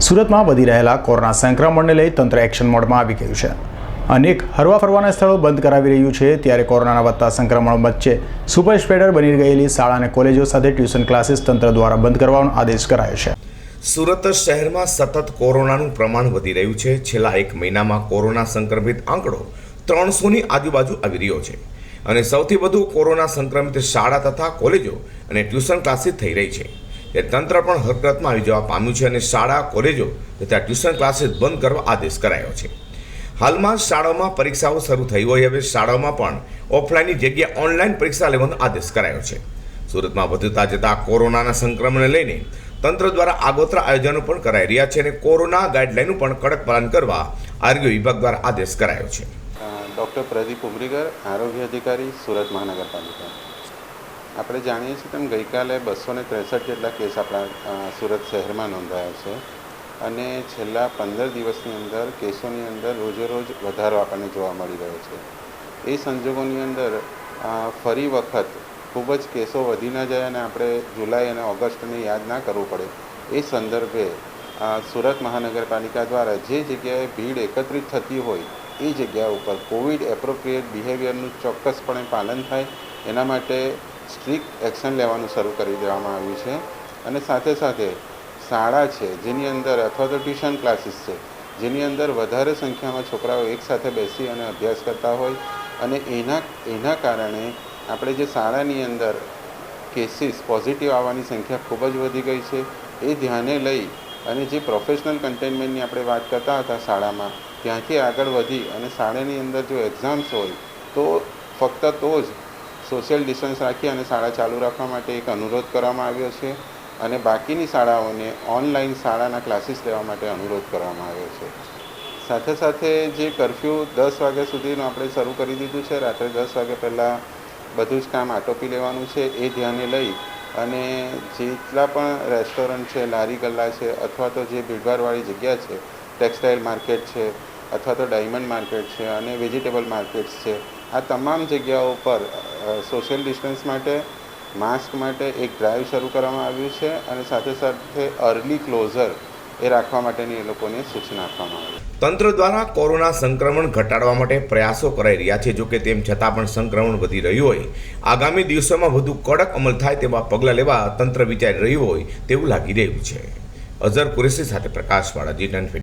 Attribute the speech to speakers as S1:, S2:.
S1: સુરતમાં વધી રહેલા કોરોના સંક્રમણને લઈ તંત્ર એક્શન મોડમાં આવી ગયું છે. અનેક હરવા ફરવાના સ્થળો બંધ કરાવી રહ્યું છે. ત્યારે કોરોનાના વધતા સંક્રમણ વચ્ચે સુપર સ્પ્રેડર બની ગયેલી શાળા અને કોલેજો સાથે ટ્યુશન ક્લાસીસ તંત્ર દ્વારા બંધ કરવાનો આદેશ કરાયો છે.
S2: સુરત શહેરમાં સતત કોરોનાનું પ્રમાણ વધી રહ્યું છે. છેલ્લા એક મહિનામાં કોરોના સંક્રમિત આંકડો ત્રણસોની આજુબાજુ આવી રહ્યો છે અને સૌથી વધુ કોરોના સંક્રમિત શાળા તથા કોલેજો અને ટ્યુશન ક્લાસીસ થઈ રહી છે. તે તંત્ર પણ હરકતમાં આવી જવા પામ્યું છે અને શાળા, કોલેજો તથા ટ્યુશન ક્લાસીસ બંધ કરવા આદેશ કરાયો છે. હાલમાં શાળાઓમાં પરીક્ષાઓ શરૂ થઈ હોય હવે શાળાઓમાં પણ ઓફલાઈનની જગ્યાએ ઓનલાઈન પરીક્ષા લેવાનો આદેશ કરાયો છે. સુરતમાં વધતા જતા કોરોનાના સંક્રમણને લઈને તંત્ર દ્વારા આગોતરા આયોજનો પણ કરાઈ રહ્યા છે અને કોરોના ગાઈડલાઈનનું પણ કડક પાલન કરવા આરોગ્ય વિભાગ દ્વારા આદેશ કરાયો છે.
S3: ડૉક્ટર પ્રદીપ ઉમરીગર, આરોગ્ય અધિકારી, સુરત મહાનગરપાલિકા. આપણે જાણીએ છીએ તેમ ગઈકાલે બસો ને ત્રેસઠ જેટલા કેસ આપણા સુરત શહેરમાં નોંધાયા છે. અને છેલ્લા પંદર દિવસની અંદર કેસોની અંદર રોજે રોજ વધારો આપણને જોવા મળી રહ્યો છે. એ સંજોગોની અંદર ફરી વખત ખૂબ જ કેસો વધી ન જાય અને આપણે જુલાઈ અને ઓગસ્ટને યાદ ના કરવું પડે. એ સંદર્ભે સુરત મહાનગરપાલિકા દ્વારા જે જગ્યાએ ભીડ એકત્રિત થતી હોય, એ જગ્યા ઉપર કોવિડ એપ્રોપ્રિએટ બિહેવિયરનું ચોક્કસપણે પાલન થાય. એના માટે સ્ટ્રિક્ટ એક્શન લેવાનું શરૂ કરી દેવામાં આવ્યું છે અને સાથે સાથે શાળા છે, જેની અંદર અથવા તો ટ્યુશન ક્લાસીસ છે, જેની અંદર વધારે સંખ્યામાં છોકરાઓ એકસાથે બેસી અને અભ્યાસ કરતા હોય અને એના એના કારણે આપણે જે શાળાની અંદર કેસીસ પોઝિટિવ આવવાની સંખ્યા ખૂબ જ વધી ગઈ છે. એ ધ્યાને લઈ અને જે પ્રોફેશનલ કન્ટેનમેન્ટની આપણે વાત કરતા હતા શાળામાં, ત્યાંથી આગળ વધી અને શાળાની અંદર જો એક્ઝામ્સ હોય તો ફક્ત તો જ સોશિયલ ડિસ્ટન્સ રાખી અને શાળા ચાલુ રાખવા માટે એક અનુરોધ કરવામાં આવ્યો છે અને બાકીની શાળાઓને ઓનલાઈન શાળાના ક્લાસીસ લેવા માટે અનુરોધ કરવામાં આવ્યો છે. સાથે સાથે જે કરફ્યુ દસ વાગ્યા સુધીનું આપણે શરૂ કરી દીધું છે, રાત્રે દસ વાગ્યા પહેલાં બધું જ કામ આટોપી લેવાનું છે એ ધ્યાને લઈ અને જેટલા પણ રેસ્ટોરન્ટ છે, લારી ગલ્લા છે અથવા તો જે ભીડભાડવાળી જગ્યા છે ટેક્સટાઇલ માર્કેટ છે અથવા તો ડાયમંડ માર્કેટ છે અને વેજીટેબલ માર્કેટ્સ છે, આ તમામ જગ્યાઓ પર સોશિયલ ડિસ્ટન્સ માટે માસ્ક માટે એક ડ્રાઈવ શરૂ કરવામાં આવ્યું છે અને સાથે સાથે અર્લી ક્લોઝર એ રાખવા માટેની એ લોકોને સૂચના આપવામાં આવી
S2: તંત્ર દ્વારા કોરોના સંક્રમણ ઘટાડવા માટે પ્રયાસો કરાઈ રહ્યા છે. જોકે તેમ છતાં પણ સંક્રમણ વધી રહ્યું હોય, આગામી દિવસોમાં વધુ કડક અમલ થાય તેવા પગલાં લેવા તંત્ર વિચારી રહ્યું હોય તેવું લાગી રહ્યું છે. અઝર કુરેશી સાથે પ્રકાશવાળા જી